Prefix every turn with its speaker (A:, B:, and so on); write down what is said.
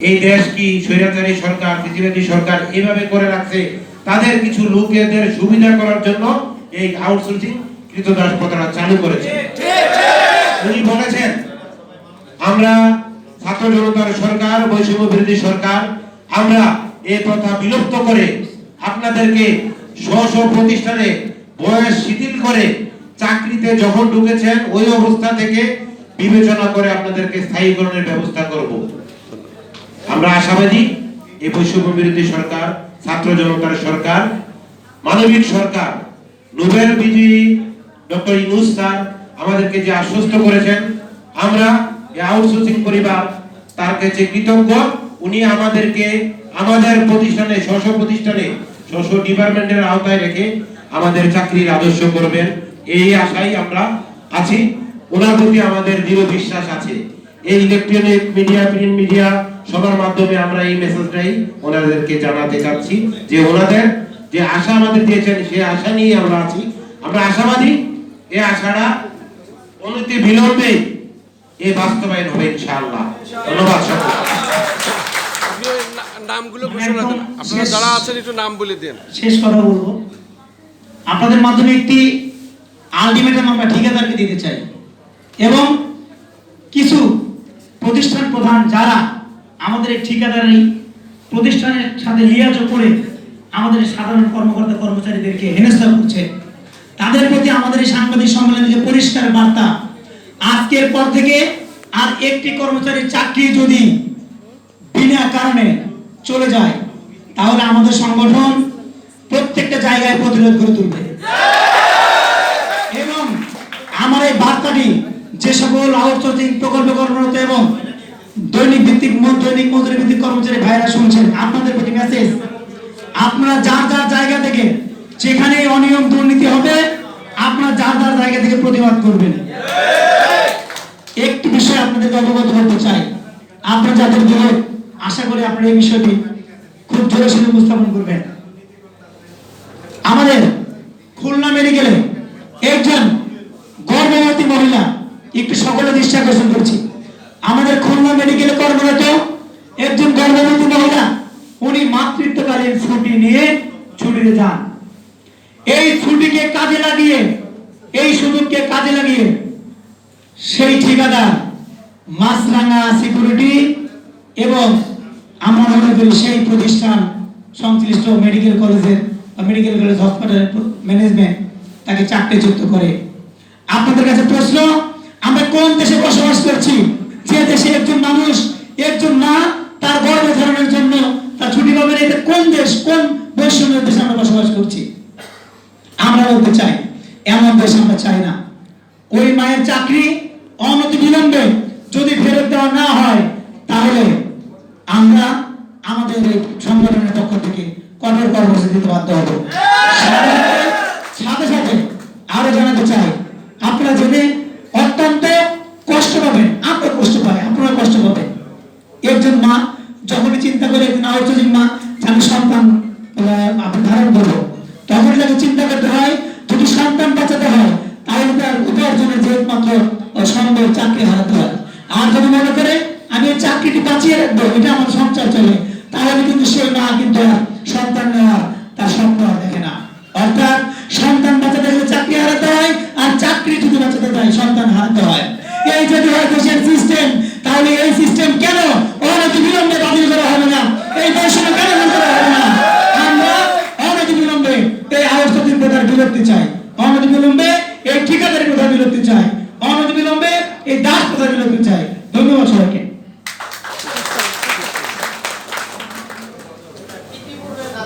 A: এই দেশ কি স্বৈরাচারী সরকার পৃথিবী সরকার এভাবে করে রাখছে? তাদের কিছু লোকেদের সুবিধা করার জন্য এই আউটসোর্সিং কৃতদাস প্রথাটা চালু করেছে। উনি বলেছেন, আমরা ছাত্র জনতার সরকার, বৈষম্য বিরোধী সরকার, আমরা এই প্রথা বিলুপ্ত করে আপনাদেরকে স্ব প্রতিষ্ঠানে বয়স শিথিল করে চাকরিতে যখন ঢুকেছেন, ওই অবস্থা থেকে বিবেচনা করে আপনাদেরকে স্থায়ীকরণের ব্যবস্থা করব। আমরা আশাবাদী এই বৈষম্য বিরোধী সরকার, ছাত্র জনতার সরকার, মানবিক সরকার, নোবেল বিজয়ী ডক্টর ইউনুস স্যার আমাদেরকে যে আশ্বস্ত করেছেন, আমরা আউটসোর্সিং পরিবার তার কাছে কৃতজ্ঞ। উনি আমাদেরকে আমাদের প্রতিষ্ঠানে স্ব স্ব প্রতিষ্ঠানে স্ব স্ব ডিপার্টমেন্টের আওতায় রেখে আমাদের চাকরির আদর্শ করবেন। এই আশাই আমরা আছি। ওনার প্রতি আমাদের দৃঢ় বিশ্বাস আছে। এই ইলেকট্রনিক মিডিয়া, প্রিন্ট মিডিয়া সবার মাধ্যমে আমরা এই মেসেজটাই ওনাদেরকে জানাতে চাচ্ছি যে ওনাদের যে আশা আমাদের দিয়েছেন সেই আশা নিয়ে আমরা আছি। আমরা আশাবাদী এই আশাটা অনতি বিলম্বে এই বাস্তবায়ন হবে ইনশাআল্লাহ। ধন্যবাদ
B: নামগুলো ঘোষণা দেন। আপনারা যারা আছেন একটু নাম বলে দেন।
C: শেষ কথা বলব। আপনাদের মাধ্যমে একটি আলটিমেটাম আমরা ঠিকাদারকে দিতে চাই। এবং কিছু প্রতিষ্ঠান প্রধান যারা আমাদের এই ঠিকাদারি প্রতিষ্ঠানের সাথে লিয়াজ করে আমাদের সাধারণ কর্মকর্তা কর্মচারীদেরকে হেনস্থা করছে। তাদের প্রতি আমাদের এই সাংবাদিক সম্মেলনে যে পরিষ্কার বার্তা, আজকের পর থেকে আর একটি কর্মচারীর চাকরি যদি বিনা কারণে চলে যায়, তাহলে আমাদের সংগঠন প্রত্যেকটা জায়গায় প্রতিরোধ করে তুলবে। এবং আমার এই বার্তাটি যে সকল আউটসোর্সিং প্রকল্প কর্মরত এবং দৈনিক ভিত্তিক দৈনিক মজুরি ভিত্তিক কর্মচারী ভাইরা শুনছেন, আপনাদের প্রতি মেসেজ আপনারা যার যার জায়গা থেকে যেখানে অনিয়ম দুর্নীতি হবে, আপনারা যার যার জায়গা থেকে প্রতিবাদ করবেন। একটি বিষয় আপনাদেরকে অবগত করতে চাই। আপনারা যাদের বিরোধ আশা করি আপনারা এই বিষয়টি খুব জোরে সোরে উপস্থাপন করবেন। আমাদের খুলনা মেডিকেলে একজন গর্ভবতী মহিলা, একটু সকলে দৃষ্টি আকর্ষণ করছি। আমাদের খুলনা মেডিকেলে কর্মরত একজন গর্ভবতী মহিলা, উনি মাতৃত্বকালীন ছুটি নিয়ে ছুটিতে যান। এই ছুটিকে কাজে লাগিয়ে, এই সুযোগকে কাজে লাগিয়ে সেই ঠিকাদার মাছরাঙা সিকিউরিটি এবং আমরা মনে করি সেই প্রতিষ্ঠান সংশ্লিষ্ট মেডিকেল কলেজের মেডিকেল কলেজ হসপিটালের ম্যানেজমেন্ট তাকে চাকরিচ্যুত করে। আপনাদের কাছে প্রশ্ন, আমরা কোন দেশে বসবাস করছি? মানুষ একজন মা তার গর্ভধারণের জন্য তার ছুটি পাবে না, এটা কোন দেশ কোন বৈষম্যের দেশে আমরা বসবাস করছি? আমরা বলতে চাই এমন দেশ আমরা চাই না। ওই মায়ের চাকরি অনতি বিলম্বে যদি ফেরত দেওয়া না হয় তাহলে আমরা আমাদের এই সংগঠনের পক্ষ থেকে কঠোর কর্মসূচি দিতে বাধ্য হব। সাথে সাথে আরও জানাতে চাই যখনই চিন্তা করে একজন আউটসোর্সিং মা যে আমি সন্তান আপনি ধারণ করব তখনই তাকে চিন্তা করতে হয়, যদি সন্তান বাঁচাতে হয়, তাহলে তার উপার্জনের যে একমাত্র সম্ভব চাকরি হারাতে হয়। আর যদি মনে করে, আমি চাকরিটি বাঁচিয়ে রাখব, এটা আমার সংসার চলে, তাহলে কিন্তু সে মা কিন্তু সন্তান নেওয়ার তার স্বপ্ন দেখে না। অর্থাৎ সন্তান বাঁচাতে গেলে চাকরি হারাতে হয়, আর চাকরি যদি বাঁচাতে যায়, সন্তান হারাতে হয়। এই যদি হয় দেশের সিস্টেম তাহলে এই সিস্টেম কেন অনতি বাতিল করা হবে না। এই বৈষম্য কেন করা হবে না? আমরা অনতি বিলম্বে এই তিন প্রথার বিলুপ্তি চাই। অনতি বিলম্বে এই ঠিকাদারি প্রথার বিলুপ্তি চাই। অনতি বিলম্বে এই দাস প্রথার বিলুপ্তি চাই।